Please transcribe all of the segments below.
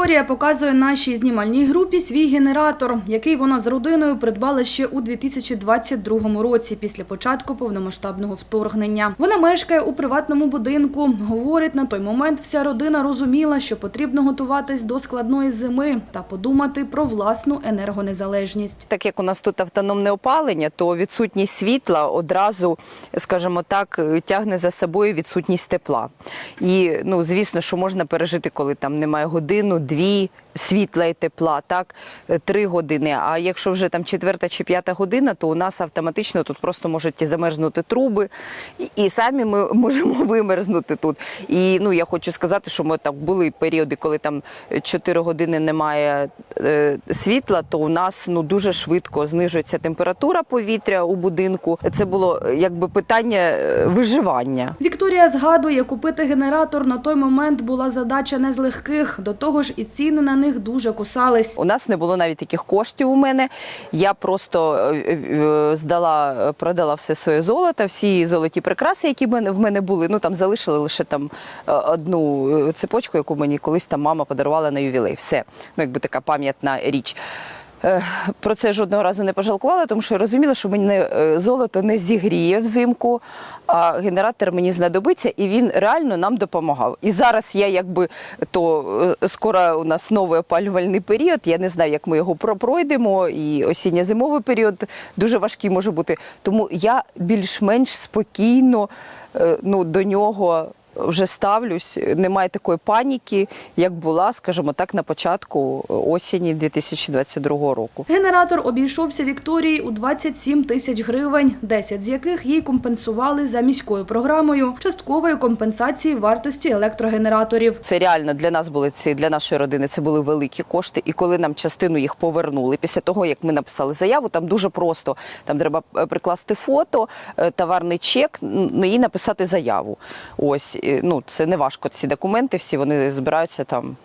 Вікторія показує нашій знімальній групі свій генератор, який вона з родиною придбала ще у 2022 році, після початку повномасштабного вторгнення. Вона мешкає у приватному будинку. Говорить, на той момент вся родина розуміла, що потрібно готуватись до складної зими та подумати про власну енергонезалежність. Так як у нас тут автономне опалення, то відсутність світла одразу, скажімо так, тягне за собою відсутність тепла. І ну, звісно, що можна пережити, коли там немає годину, дві світла і тепла, так, е, три години. А якщо вже там четверта чи п'ята година, то у нас автоматично тут просто можуть замерзнути труби, і, самі ми можемо вимерзнути тут. І ну, я хочу сказати, що ми так були періоди, коли там 4 години немає е, світла, то у нас ну дуже швидко знижується температура повітря у будинку. Це було якби питання е, виживання. Вікторія згадує, купити генератор на той момент була задача не з легких. До того ж, і ціни на них дуже кусались. У нас не було навіть таких коштів у мене. Я просто е, е, здала, е, продала все своє золото, всі золоті прикраси, які в мене- були. Ну там залишили лише там одну цепочку, яку мені колись там мама подарувала на ювілей. Все, ну якби така пам'ятна річ. Е, Про це жодного разу не пожалкувала, тому що розуміла, що мені е, золото не зігріє взимку, а генератор мені знадобиться, і він реально нам допомагав. І зараз я якби то е, скоро у нас новий опалювальний період. Я не знаю, як ми його про- пройдемо. І осінньо-зимовий період дуже важкий може бути. Тому я більш-менш спокійно ну, до нього. Вже ставлюсь, немає такої паніки, як була, скажімо так, на початку осені 2022 року. Генератор обійшовся Вікторії у 27 тисяч гривень, 10 з яких їй компенсували за міською програмою часткової компенсації вартості електрогенераторів. Це реально для нас були ці для нашої родини. Це були великі кошти. І коли нам частину їх повернули, після того як ми написали заяву, там дуже просто там треба е, прикласти фото, е, товарний чек, ну і написати заяву. Ось ну це не важко. Ці документи всі вони збираються там.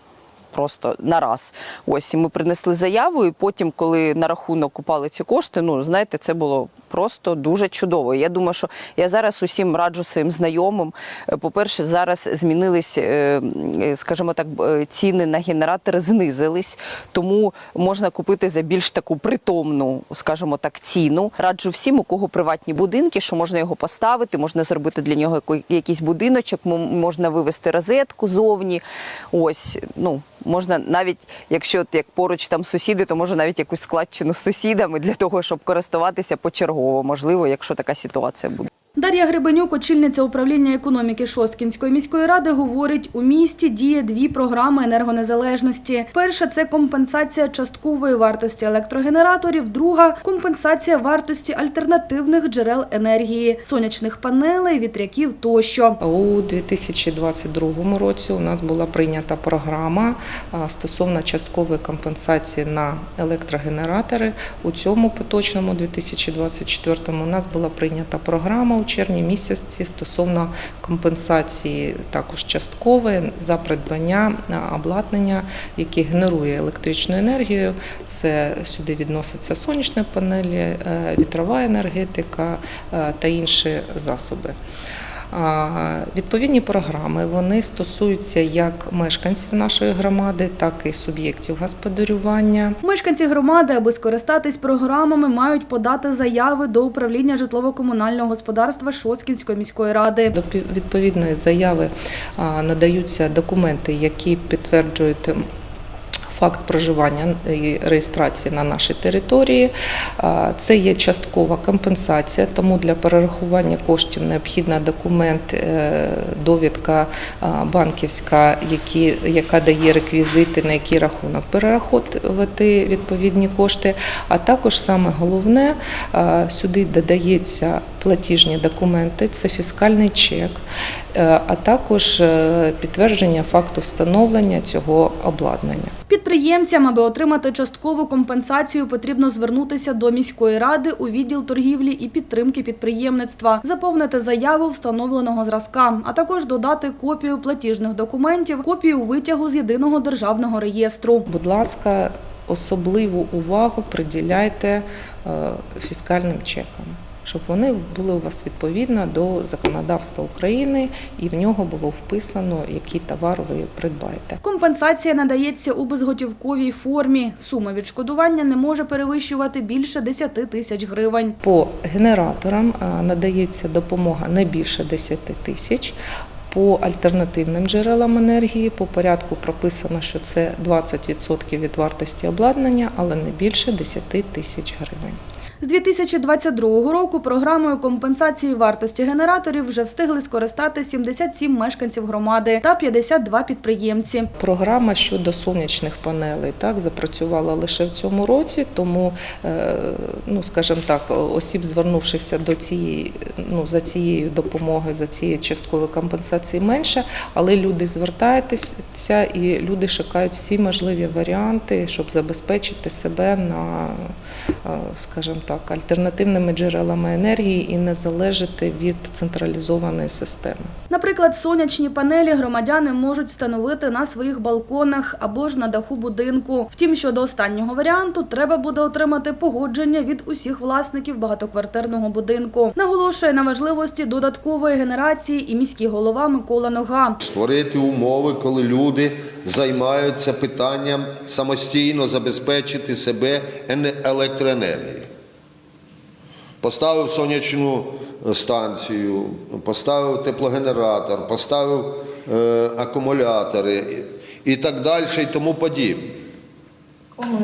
Просто на раз. Ось і ми принесли заяву, і потім, коли на рахунок купали ці кошти, ну знаєте, це було просто дуже чудово. Я думаю, що я зараз усім раджу своїм знайомим. Е, По-перше, зараз змінились, е, е, скажімо так, ціни на генератори знизились, тому можна купити за більш таку притомну, скажімо так, ціну. Раджу всім, у кого приватні будинки, що можна його поставити, можна зробити для нього якийсь будиночок, можна вивести розетку зовні. Ось, ну. Можна навіть, якщо як поруч там сусіди, то може навіть якусь складчину з сусідами для того, щоб користуватися почергово, можливо, якщо така ситуація буде. Дар'я Гребенюк, очільниця управління економіки Шосткінської міської ради, говорить, у місті діє дві програми енергонезалежності. Перша це компенсація часткової вартості електрогенераторів, друга компенсація вартості альтернативних джерел енергії, сонячних панелей, вітряків тощо. У 2022 році у нас була прийнята програма стосовно часткової компенсації на електрогенератори. У цьому поточному 2024 у нас була прийнята програма червні місяці стосовно компенсації також часткової за придбання а, обладнання, яке генерує електричну енергію. Це сюди відносяться сонячні панелі, е, вітрова енергетика е, та інші засоби. Відповідні програми вони стосуються як мешканців нашої громади, так і суб'єктів господарювання. Мешканці громади, аби скористатись програмами, мають подати заяви до управління житлово-комунального господарства Шосткінської міської ради. До відповідної заяви надаються документи, які підтверджують. Факт проживання і реєстрації на нашій території це є часткова компенсація, тому для перерахування коштів необхідний документ, е, довідка банківська, які, яка дає реквізити, на який рахунок перераховувати відповідні кошти. А також саме головне сюди додається платіжні документи, це фіскальний чек, е, а також е, підтвердження факту встановлення цього обладнання. Підприємцям, аби отримати часткову компенсацію, потрібно звернутися до міської ради у відділ торгівлі і підтримки підприємництва, заповнити заяву встановленого зразка, а також додати копію платіжних документів, копію витягу з єдиного державного реєстру. Будь ласка, особливу увагу приділяйте е, фіскальним чекам. щоб вони були у вас відповідно до законодавства України і в нього було вписано, який товар ви придбаєте. Компенсація надається у безготівковій формі. Сума відшкодування не може перевищувати більше 10 тисяч гривень. По генераторам надається допомога не більше 10 тисяч. По альтернативним джерелам енергії по порядку прописано, що це 20% від вартості обладнання, але не більше 10 тисяч гривень. З 2022 року програмою компенсації вартості генераторів вже встигли скористати 77 мешканців громади та 52 підприємці. Програма щодо сонячних панелей так запрацювала лише в цьому році, тому, е, ну скажімо так, осіб, звернувшися до цієї, ну за цією допомогою, за цією частковою компенсації менше, але люди звертаються і люди шукають всі можливі варіанти, щоб забезпечити себе на, е, скажімо так, альтернативними джерелами енергії і не залежати від централізованої системи. Наприклад, сонячні панелі громадяни можуть встановити на своїх балконах або ж на даху будинку. Втім, щодо останнього варіанту, треба буде отримати погодження від усіх власників багатоквартирного будинку. Наголошує на важливості додаткової генерації і міський голова Микола Нога. створити умови, коли люди займаються питанням самостійно забезпечити себе ене- електроенергією. Поставив сонячну е, станцію, поставив теплогенератор, поставив е, акумулятори і, і так далі, і тому подібне.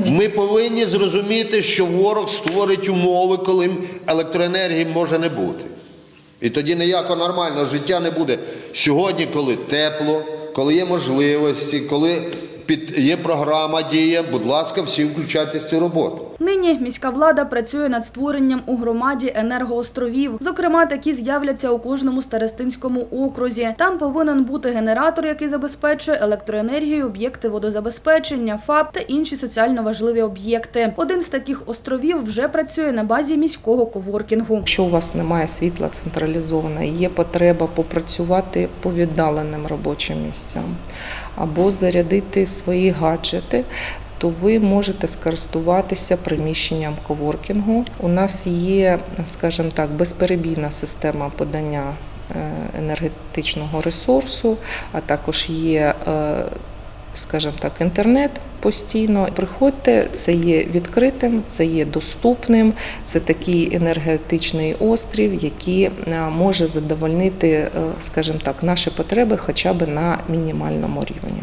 Ми повинні зрозуміти, що ворог створить умови, коли електроенергії може не бути. І тоді ніякого нормального життя не буде. Сьогодні, коли тепло, коли є можливості, коли під, є програма діє, будь ласка, всі включайтесь в цю роботу. Нині міська влада працює над створенням у громаді енергоостровів. Зокрема, такі з'являться у кожному старостинському окрузі. Там повинен бути генератор, який забезпечує електроенергію, об'єкти водозабезпечення, ФАП та інші соціально важливі об'єкти. Один з таких островів вже працює на базі міського коворкінгу. Якщо у вас немає світла централізовано, є потреба попрацювати по віддаленим робочим місцям або зарядити свої гаджети, то ви можете скористуватися приміщенням коворкінгу. У нас є, скажімо так, безперебійна система подання е, енергетичного ресурсу, а також є е, скажімо так, інтернет постійно. Приходьте, це є відкритим, це є доступним, це такий енергетичний острів, який е, може задовольнити, е, скажімо так, наші потреби хоча б на мінімальному рівні.